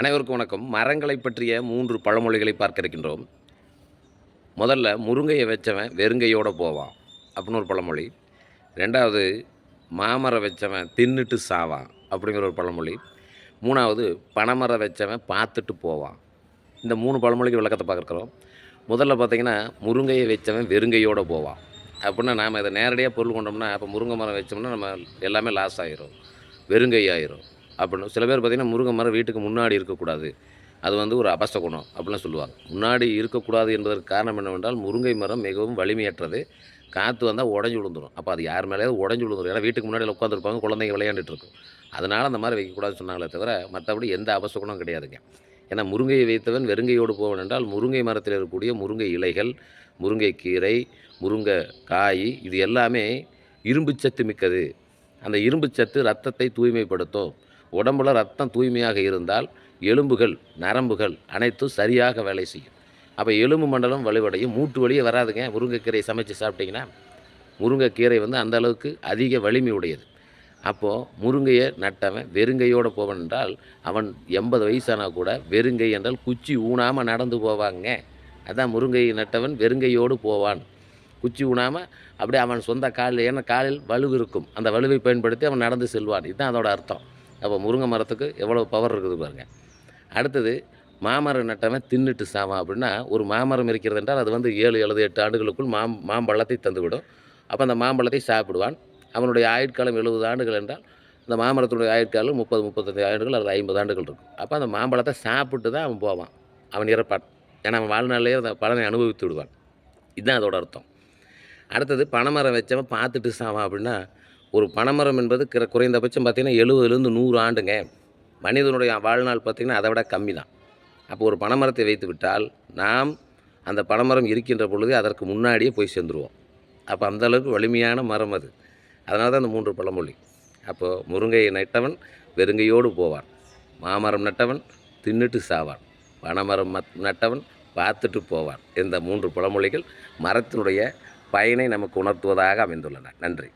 அனைவருக்கும் வணக்கம். மரங்களை பற்றிய மூன்று பழமொழிகளை பார்க்க இருக்கின்றோம். முதல்ல முருங்கையை வச்சவன் வெறுங்கையோடு போவான் அப்படின்னு ஒரு பழமொழி. ரெண்டாவது மாமரம் வச்சவன் தின்னுட்டு சாவான் அப்படிங்கிற ஒரு பழமொழி. மூணாவது பனைமரம் வச்சவன் பார்த்துட்டு போவான். இந்த மூணு பழமொழிக்கு விளக்கத்தை பார்க்குறோம். முதல்ல பார்த்திங்கன்னா முருங்கையை வச்சவன் வெறுங்கையோடு போவான். அப்படின்னா நாம் இதை நேரடியாக பொருள் கொண்டோம்னா அப்போ முருங்கை மரம் வச்சோம்னா நம்ம எல்லாமே லாஸ் ஆகிரும் வெறுங்கை ஆயிரும் அப்படின்னு சில பேர் பார்த்திங்கன்னா முருங்கை மரம் வீட்டுக்கு முன்னாடி இருக்கக்கூடாது. அது வந்து ஒரு அபஸ்த குணம் அப்படிலாம் சொல்லுவாங்க. முன்னாடி இருக்கக்கூடாது என்பதற்கு காரணம் என்னவென்றால் முருங்கை மரம் மிகவும் வலிமையற்றது. காற்று வந்தால் உடஞ்சி விழுந்துரும். அப்போ அது யார் மேலேயாவது உடஞ்சி விழுந்துரும். ஏன்னா வீட்டுக்கு முன்னாடி உட்காந்துருப்பாங்க குழந்தைங்க விளையாண்டுட்டு இருக்கும். அதனால் அந்த மாதிரி வைக்கக்கூடாதுன்னு சொன்னாங்களே தவிர மற்றபடி எந்த அபஸ்த குணம் கிடையாதுங்க. ஏன்னா முருங்கையை வைத்தவன் வெறுங்கையோடு போவன் என்றால் முருங்கை மரத்தில் இருக்கக்கூடிய முருங்கை இலைகள் முருங்கை கீரை முருங்கை காய் இது எல்லாமே இரும்பு சத்து மிக்கது. அந்த இரும்பு சத்து ரத்தத்தை தூய்மைப்படுத்தும். உடம்புல ரத்தம் தூய்மையாக இருந்தால் எலும்புகள் நரம்புகள் அனைத்தும் சரியாக வேலை செய்யும். அப்போ எலும்பு மண்டலம் வலுவடையும். மூட்டு வழியே வராதுங்க. முருங்கைக்கீரை சமைச்சு சாப்பிட்டிங்கன்னா முருங்கைக்கீரை வந்து அந்த அளவுக்கு அதிக வலிமை உடையது. அப்போது முருங்கையை நட்டவன் வெறுங்கையோடு போவன் என்றால் அவன் எண்பது வயசானா கூட வெறுங்கை என்றால் குச்சி ஊனாமல் நடந்து போவாங்க. அதான் முருங்கையை நட்டவன் வெறுங்கையோடு போவான். குச்சி ஊனாமல் அப்படியே அவன் சொந்த காலில் ஏன்னா காலில் வலு இருக்கும். அந்த வலுவை பயன்படுத்தி அவன் நடந்து செல்வான். இதுதான் அதோட அர்த்தம். அப்போ முருங்கை மரத்துக்கு எவ்வளோ பவர் இருக்குது பாருங்கள் அடுத்தது மாமரம் நட்டவன் தின்னுட்டு சாவான் அப்படின்னா ஒரு மாமரம் இருக்கிறது என்றால் அது வந்து ஏழு எழுபது எட்டு ஆண்டுகளுக்குள் மாம் மாம்பழத்தை தந்துவிடும். அப்போ அந்த மாம்பழத்தை சாப்பிடுவான். அவனுடைய ஆயுட்காலம் எழுபது ஆண்டுகள் என்றால் அந்த மாமரத்தினுடைய ஆயுட்காலம் முப்பது முப்பத்தஞ்சு ஆண்டுகள் அல்லது ஐம்பது ஆண்டுகள் இருக்கும். அப்போ அந்த மாம்பழத்தை சாப்பிட்டு தான் அவன் போவான். அவன் இறப்பான். ஏன்னா அவன் வாழ்நாளிலேயே அந்த பலனை அனுபவித்து விடுவான். இதுதான் அதோட அர்த்தம். அடுத்தது பனைமரம் வச்சவன் பார்த்துட்டு சாவான் அப்படின்னா ஒரு பனைமரம் என்பது கிற- குறைந்தபட்சம் பார்த்திங்கன்னா எழுபதுலேருந்து நூறு ஆண்டுங்க. மனிதனுடைய வாழ்நாள் பார்த்திங்கன்னா அதை விட கம்மி தான். அப்போ ஒரு பனைமரத்தை வைத்து விட்டால் நாம் அந்த பனைமரம் இருக்கின்ற பொழுது அதற்கு முன்னாடியே போய் சேர்ந்துருவோம். அப்போ அந்தளவுக்கு வலிமையான மரம் அது. அதனால தான் அந்த மூன்று பழமொழி. அப்போது முருங்கையை நட்டவன் வெறுங்கையோடு போவான். மாமரம் நட்டவன் தின்னுட்டு சாவான். பனைமரம் நட்டவன் பார்த்துட்டு போவான். இந்த மூன்று பழமொழிகள் மரத்தினுடைய பயனை நமக்கு உணர்த்துவதாக அமைந்துள்ளன. நன்றி.